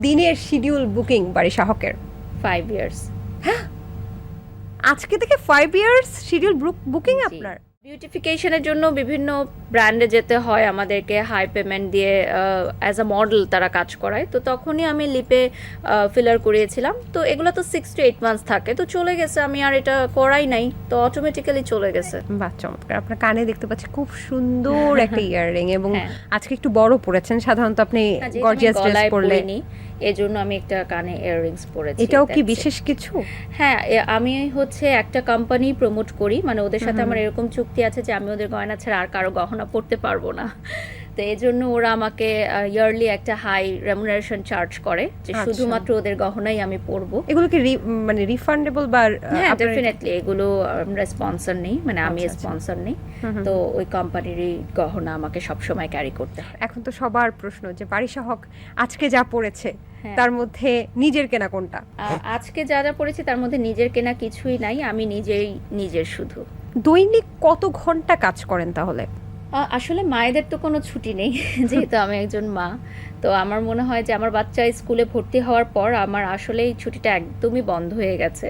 দিনের schedule booking বাড়ি শাহকের। Five years হ্যাঁ? আজকে থেকে ফাইভ ইয়ার্স শিডিউল বুকিং আপনার? বিউটিফিকেশনের জন্য বিভিন্ন ব্র্যান্ডে যেতে হয় আমাদেরকে হাই পেমেন্ট দিয়ে অ্যাজ আ মডেল তারা কাজ করায়। তো তখনই আমি লিপে ফিলার করিয়েছিলাম। তো এগুলো তো সিক্স টু এইট মান্থস থাকে। তো চলে গেছে। আমি আর এটা করাই নাই। তো অটোমেটিক্যালি চলে গেছে। বাহ চমৎকার। আপনার কানে দেখতে পাচ্ছি খুব সুন্দর একটা ইয়াররিং এবং হ্যাঁ। আজকে একটু বড় পড়েছেন সাধারণত আপনি হ্যাঁ, গর্জিয়াস ড্রেস পরলে এজন্য আমি একটা কানে ইয়াররিংস পরেছি এটাও কি বিশেষ কিছু? হ্যাঁ আমি হচ্ছে একটা কোম্পানি প্রমোট করি মানে ওদের সাথে আমার এরকম চুক্তি আছে যে আমি ওদের গয়না ছাড়া আর কারও গহনা পড়তে পারব না। তো এই জন্য ওরা আমাকে ইয়ারলি একটা হাই রেমুনারেশন চার্জ করে যে আচ্ছা। শুধুমাত্র ওদের গহনাই আমি পরবো এগুলো কি মানে রিফান্ডেবল বা হ্যাঁ ডেফিনেটলি এগুলো আমরা স্পন্সর নেই মানে আমি আচ্ছা, আচ্ছা। স্পন্সর নেই। তো ওই কোম্পানিরই গহনা আমাকে সবসময় ক্যারি করতে হয় এখন তো সবার প্রশ্ন যে বাড়ি শাহক আজকে যা পড়েছে হ্যাঁ। তার মধ্যে নিজের কেনা কোনটা আজকে যা যা পড়েছি তার মধ্যে নিজের কেনা কিছুই নাই আমি নিজেই নিজের শুধু দৈনিক কত ঘণ্টা কাজ করেন তাহলে আসলে মায়েদের তো কোনো ছুটি নেই যেহেতু আমি একজন মা। তো আমার মনে হয় যে আমার বাচ্চা স্কুলে ভর্তি হওয়ার পর আমার আসলে এই ছুটিটা একদমই বন্ধ হয়ে গেছে।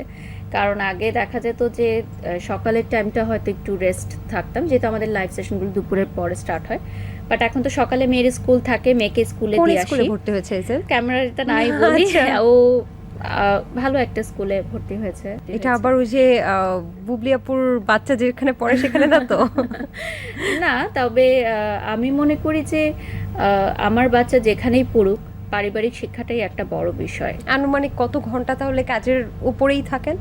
কারণ আগে দেখা যেত যে সকালের টাইমটা হয়তো একটু রেস্ট থাকতাম যেহেতু আমাদের লাইভ সেশনগুলো দুপুরের পরে স্টার্ট হয়। বাট এখন তো সকালে মেয়ের স্কুল থাকে মেয়েকে স্কুলে দিয়ে আসি। ভর্তি হয়েছে ক্যামেরাটা নাই বলি আচ্ছা। ও ভালো একটা স্কুলে ভর্তি হয়েছে। এটা আবার ওই যে বুবলিয়াপুর বাচ্চা যেখানে পড়ে সেখানে না তো? না তবে আমি মনে করি যে আমার বাচ্চা যেখানেই পড়ুক পারিবারিক শিক্ষাটাই একটা বড় বিষয়। আনুমানিক কত ঘণ্টা তাহলে কাজের উপরেই থাকেন?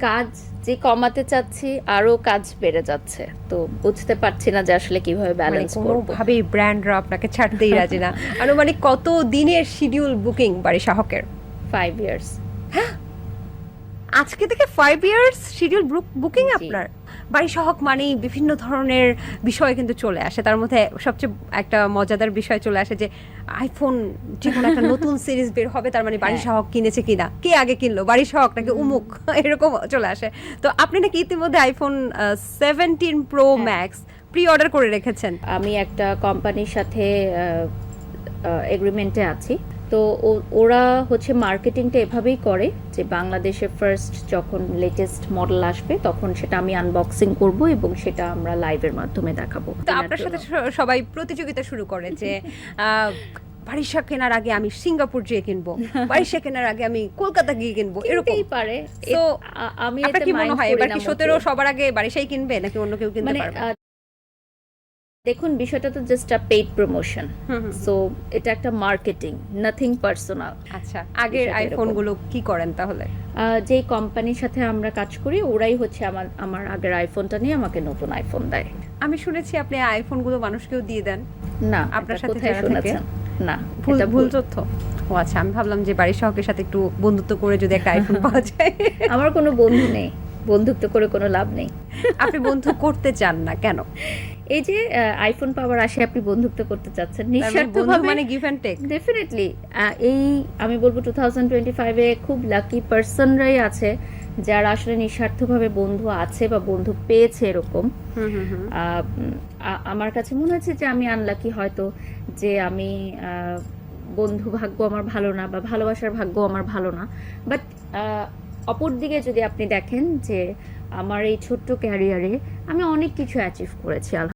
কাজ যে কমাতে চাচ্ছি আরও কাজ বেড়ে যাচ্ছে। তো বুঝতে পারছি না যে আসলে কীভাবে ব্যালেন্স করব। কোনোভাবেই ব্র্যান্ডরা আপনাকে ছাড়তেই রাজি না। আনুমানিক কত দিনের শিডিউল বুকিং বাড়ি শাহকের? ফাইভ ইয়ার্স আজকে থেকে ফাইভ ইয়ার্স শিডিউল বুকিং আপনার? বাড়ি সহক মানেই বিভিন্ন ধরনের বিষয় কিন্তু চলে আসে। তার মধ্যে সবচেয়ে একটা মজাদার বিষয় চলে আসে যে আইফোন যে কোনো একটা নতুন সিরিজ বের হবে তার মানে বাড়ি হ্যাঁ। সহক কিনেছে কিনা? কে আগে কিনলো? বাড়ি সহক নাকি উমুক? এরকম চলে আসে। তো আপনি নাকি ইতিমধ্যে আইফোন সেভেন্টিন প্রো হ্যাঁ। ম্যাক্স প্রি অর্ডার করে রেখেছেন। আমি একটা কোম্পানির সাথে এগ্রিমেন্টে আছি। তো ওরা হচ্ছে মার্কেটিংটা এভাবেই করে যে বাংলাদেশে ফার্স্ট যখন লেটেস্ট মডেল আসবে তখন সেটা আমি আনবক্সিং করব এবং সেটা আমরা লাইভের মাধ্যমে দেখাবো। তো আপনার সাথে সবাই প্রতিযোগিতা শুরু করে যে আহ, বারিশা কেনার আগে আমি সিঙ্গাপুর যেয়ে কিনবো বারিশা কেনার আগে আমি কলকাতা গিয়ে কিনবো এরকম। এরকমই পারে আ- আমি এতে কি মনে হয়? এবার কি। সতেরো সবার আগে বারিশাই কিনবে নাকি অন্য কেউ কিনতে মানে পারবে? দেখুন বিষয়টা তো just a paid promotion. So এটা একটা মার্কেটিং নাথিং পার্সোনাল আচ্ছা আগের বিষয়টা আইফোনগুলো কি করেন তাহলে? যে কোম্পানির সাথে আমরা কাজ করি ওরাই হচ্ছে আমার আমার আগের আইফোনটা নিয়ে আমাকে নতুন আইফোন দেয়। আমি শুনেছি আপনি আইফোনগুলো মানুষকেও দিয়ে দেন। না আপনার সাথে কোথায় যারা থাকে? শুনেছেন? না এটা ভুল তথ্য। ও আচ্ছা আমি ভাবলাম যে বাড়ির সহকের সাথে একটু বন্ধুত্ব করে যদি একটা আইফোন পাওয়া যায়। আমার কোনো বন্ধু নেই। বন্ধুত্ব করে কোনো লাভ নেই। আপনি বন্ধু করতে চান না কেন? এই যে আইফোন পাওয়ার আশে আপনি বন্ধুত্ব করতে চাচ্ছেন মানে নিঃস্বার্থভাবে মানে গিভ অ্যান্ড টেক ডেফিনেটলি এই আমি বলব টু থাউজেন্ড টোয়েন্টি ফাইভে খুব লাকি পার্সনরাই আছে যারা আসলে নিঃস্বার্থভাবে বন্ধু আছে বা বন্ধু পেয়েছে এরকম। আমার কাছে মনে হচ্ছে যে আমি আনলাকি হয়তো যে আমি আহ, বন্ধু ভাগ্য আমার ভালো না বা ভালোবাসার ভাগ্য আমার ভালো না। বাট অপর দিকে যদি আপনি দেখেন যে আমার এই ছোট্ট ক্যারিয়ারে আমি অনেক কিছু অ্যাচিভ করেছি